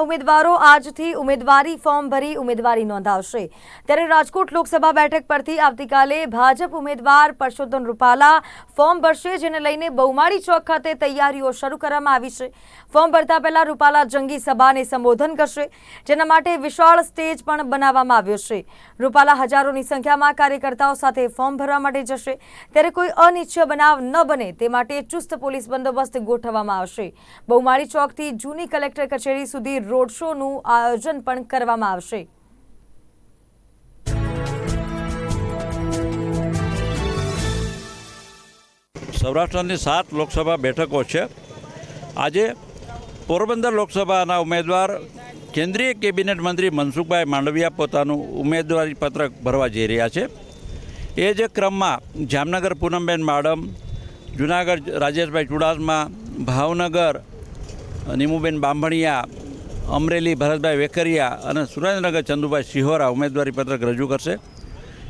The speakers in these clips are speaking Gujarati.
ઉમેદવારો આજથી ઉમેદવારી ફોર્મ ભરી ઉમેદવારી નોંધાવશે. ત્યારે રાજકોટ લોકસભા બેઠક પરથી આવતીકાલે ભાજપ ઉમેદવાર પરસોત્તમ રૂપાલા ફોર્મ ભરશે, જેને લઈને બહુમાળી ચોક ખાતે તૈયારીઓ શરૂ કરવામાં આવી છે. ફોર્મ ભરતા પહેલા રૂપાલા જંગી સભાને સંબોધન કરશે, જેના માટે વિશાળ સ્ટેજ પણ બનાવવામાં આવ્યો છે. રૂપાલા હજારોની સંખ્યામાં કાર્યકર્તાઓ સાથે ફોર્મ ભરવા માટે જશે. ત્યારે કોઈ અનિચ્છ બનાવ ન બને, તે માટે ચુસ્ત પોલીસ બંદોબસ્ત ગોઠવવામાં આવશે. બહુમાળી ચોકથી જૂની કલેક્ટર કચેરી સુધી રોડ શોનું આયોજન પણ કરવામાં આવશે. સૌરાષ્ટ્રની સાત લોકસભા બેઠકો છે. આજે પોરબંદર લોકસભાના ઉમેદવાર કેન્દ્રીય કેબિનેટ મંત્રી મનસુખભાઈ માંડવિયા પોતાનું ઉમેદવારી પત્રક ભરવા જઈ રહ્યા છે. એ જ ક્રમમાં જામનગર પૂનમબેન માડમ, જુનાગઢ રાજેશભાઈ ચુડાસમા, ભાવનગર, નીમુબેન બાંભણિયા અમરેલી ભરતભાઈ વેકરિયા અને સુરેન્દ્રનગર ચંદુભાઈ સિહોરા ઉમેદવારી પત્રક રજૂ કરશે.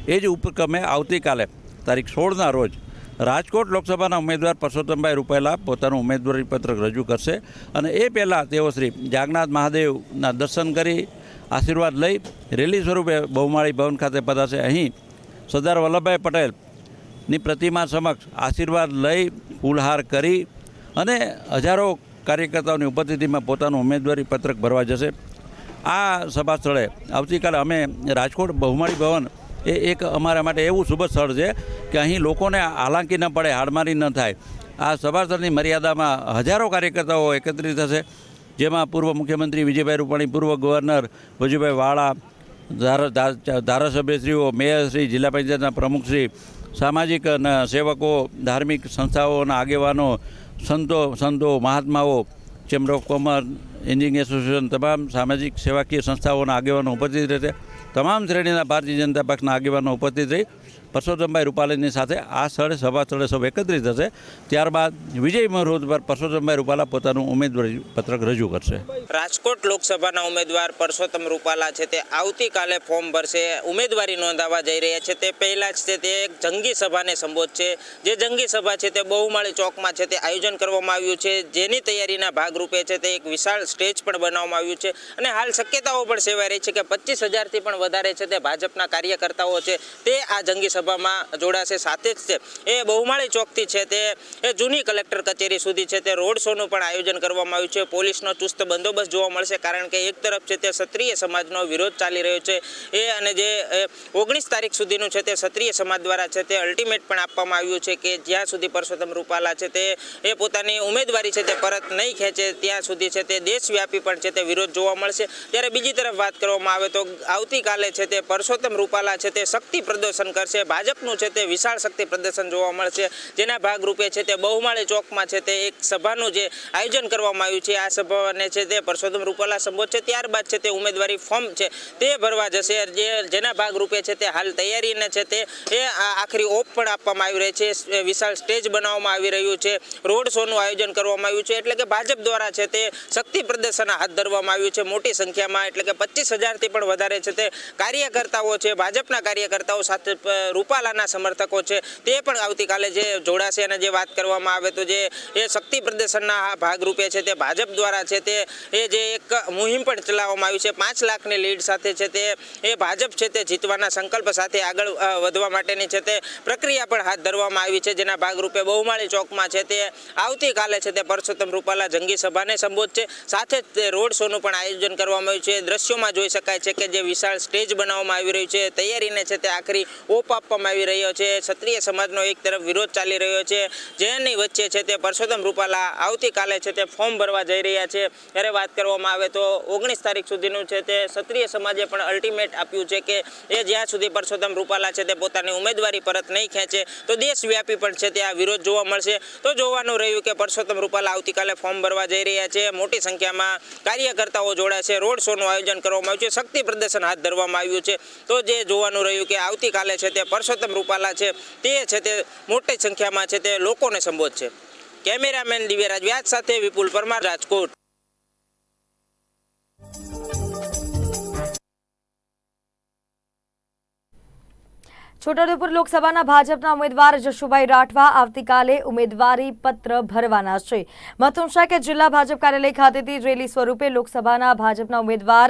એ જ ઉપક્રમે આવતીકાલે તારીખ સોળના રોજ રાજકોટ લોકસભાના ઉમેદવાર પરસોત્તમભાઈ રૂપેલા પોતાનું ઉમેદવારી પત્રક રજૂ કરશે અને એ પહેલાં તેઓ શ્રી જાગનાથ મહાદેવના દર્શન કરી આશીર્વાદ લઈ રેલી સ્વરૂપે બહુમાળી ભવન ખાતે પધારશે. અહીં સરદાર વલ્લભભાઈ પટેલની પ્રતિમા સમક્ષ આશીર્વાદ લઈ ફૂલહાર કરી અને હજારો કાર્યકર્તાઓની ઉપસ્થિતિમાં પોતાનું ઉમેદવારી પત્રક ભરવા જશે. આ સભા સ્થળે આવતીકાલે અમે રાજકોટ બહુમાળી ભવન એ એક અમારા માટે એવું શુભ સ્થળ છે કે અહીં લોકોને હાલાંકી ન પડે, હાડમારી ન થાય. આ સભા સ્થળની મર્યાદામાં હજારો કાર્યકર્તાઓ એકત્રિત થશે, જેમાં પૂર્વ મુખ્યમંત્રી વિજયભાઈ રૂપાણી, પૂર્વ ગવર્નર વજુભાઈ વાળા ધારાસભ્યશ્રીઓ મેયરશ્રી જિલ્લા પંચાયતના પ્રમુખશ્રી સામાજિક સેવકો, ધાર્મિક સંસ્થાઓના આગેવાનો સંતો સંતો, મહાત્માઓ, chamber of commerce engineer association, તમામ સામાજિક સેવાકીય સંસ્થાઓના આગેવાનો ઉપસ્થિત રહેશે. તમામ શ્રેણીના ભારતીય જનતા પક્ષના આગેવાનો ઉપસ્થિત રહી પરસોત્તમભાઈ રૂપાલાની સાથે આ સ્થળે સભા સ્થળે સૌ એકત્રિત થશે. ત્યારબાદ વિજય મરોદ પર પરસોત્તમભાઈ રૂપાલા પોતાનું ઉમેદવારી પત્રક રજૂ કરશે. રાજકોટ લોકસભાના ઉમેદવાર પરસોત્તમ રૂપાલા છે તે આવતીકાલે ફોર્મ ભરશે. ઉમેદવારી નોંધાવવા જઈ રહ્યા છે. તે પહેલાં જ છે તે એક જંગી સભાને સંબોધશે. જે જંગી સભા છે તે બહુમાળી ચોકમાં છે તે આયોજન કરવામાં આવ્યું છે. જેની તૈયારીના ભાગરૂપે છે તે એક વિશાળ સ્ટેજ પણ બનાવવામાં આવ્યું છે. અને હાલ શક્યતાઓ પણ સેવાઈ રહી છે કે પચીસ હજારથી પણ વધારે છે તે ભાજપના કાર્યકર્તાઓ છે તે આ જંગી સભામાં જોડાશે. સાથે જ છે એ બહુમાળી ચોકથી છે તે, એ જૂની કલેક્ટર કચેરી સુધી છે તે રોડ શોનું પણ આયોજન કરવામાં આવ્યું છે. પોલીસનો ચુસ્ત બંદોબસ્ત જોવા મળશે કારણ કે એક તરફ છે તે ક્ષત્રિય સમાજનો વિરોધ ચાલી રહ્યો છે. એ અને જે ઓગણીસ તારીખ સુધીનું છે તે ક્ષત્રિય સમાજ દ્વારા છે તે અલ્ટિમેટ પણ આપવામાં આવ્યું છે કે જ્યાં સુધી પરસોત્તમ રૂપાલા છે તે, એ પોતાની ઉમેદવારી છે તે પરત નહીં ખેંચે, ત્યાં સુધી છે તે દેશવ્યાપી પણ છે તે વિરોધ જોવા મળશે. ત્યારે બીજી તરફ વાત કરવામાં આવે તો આવતીકાલે છે તે પરસોત્તમ રૂપાલા છે તે શક્તિ પ્રદર્શન કરશે. ભાજપનું છે તે વિશાળ શક્તિ પ્રદર્શન જોવા મળશે જેના ભાગરૂપે છે તે બહુમાળી ચોકમાં છે તે એક સભાનું જે આયોજન કરવામાં આવ્યું છે આ સભાને છે તે પરસોત્તમ રૂપાલા સંબોધશે ત્યારબાદ છે તે ઉમેદવારી ફોર્મ છે તે ભરવા જશે જે જેના ભાગરૂપે છે તે હાલ તૈયારીને છે તે એ આખરી ઓપ પણ આપવામાં આવી રહી છે વિશાળ સ્ટેજ બનાવવામાં આવી રહ્યું છે રોડ શોનું આયોજન કરવામાં આવ્યું છે એટલે કે ભાજપ દ્વારા છે તે શક્તિ પ્રદર્શન હાથ ધરવામાં આવ્યું છે મોટી સંખ્યામાં એટલે કે પચીસ હજારથી પણ વધારે છે તે કાર્યકર્તાઓ છે ભાજપના કાર્યકર્તાઓ સાથે રૂપાલાના સમર્થકો છે. તે પણ આવતીકાલે જે જોડાશે અને જે વાત કરવામાં આવે તો જે એ શક્તિ પ્રદર્શનના ભાગરૂપે છે તે ભાજપ દ્વારા છે તે એ જે એક મુહિમ પણ ચલાવવામાં આવી છે. પાંચ લાખની લીડ સાથે છે તે એ ભાજપ છે તે જીતવાના સંકલ્પ સાથે આગળ વધવા માટેની છે તે પ્રક્રિયા પણ હાથ ધરવામાં આવી છે. જેના ભાગરૂપે બહુમાળી ચોકમાં છે તે આવતીકાલે છે તે પરસોત્તમ રૂપાલા જંગી સભાને સંબોધશે સાથે જ તે રોડ શોનું પણ આયોજન કરવામાં આવ્યું છે. દ્રશ્યોમાં જોઈ શકાય છે કે જે વિશાળ સ્ટેજ બનાવવામાં આવી રહ્યું છે. તૈયારીને છે તે આખરી ઓપ આપવામાં આવી રહ્યો છે. ક્ષત્રિય સમાજનો એક તરફ વિરોધ ચાલી રહ્યો છે. જેની વચ્ચે છે તે પરસોત્તમ રૂપાલા આવતીકાલે છે તે ફોર્મ ભરવા જઈ રહ્યા છે. ત્યારે વાત કરવામાં આવે તો ઓગણીસ તારીખ સુધીનું છે તે ક્ષત્રિય સમાજે પણ અલ્ટિમેટ આપ્યું છે કે એ જ્યાં સુધી પરસોત્તમ રૂપાલા છે તે પોતાની ઉમેદવારી પરત નહીં ખેંચે, તો દેશવ્યાપી પણ છે તે આ વિરોધ જોવા મળશે. તો જોવાનું રહ્યું કે પરસોત્તમ રૂપાલા આવતીકાલે ફોર્મ ભરવા જઈ રહ્યા છે. મોટી સંખ્યામાં કાર્યકર્તાઓ જોડાશે રોડ શોનું આયોજન કરવામાં આવ્યું છે. શક્તિ પ્રદર્શન હાથ ધરવામાં આવ્યું છે. તો જે જોવાનું રહ્યું કે આવતીકાલે છે તે પરસોત્તમ રૂપાલા છે, તે છે તે મોટી સંખ્યામાં છે તે લોકોને સંબોધશે કેમેરામેન દિવ્યરાજ વ્યાજ સાથે વિપુલ પરમાર, રાજકોટ. છોટાઉદેપુર લોકસભાના ભાજપના ઉમેદવાર જશુભાઈ રાઠવા આવતીકાલે ઉમેદવારી પત્ર ભરવાના છે. મહત્વનું શાહ કે જિલ્લા ભાજપ કાર્યાલય ખાતેથી રેલી સ્વરૂપે લોકસભાના ભાજપના ઉમેદવાર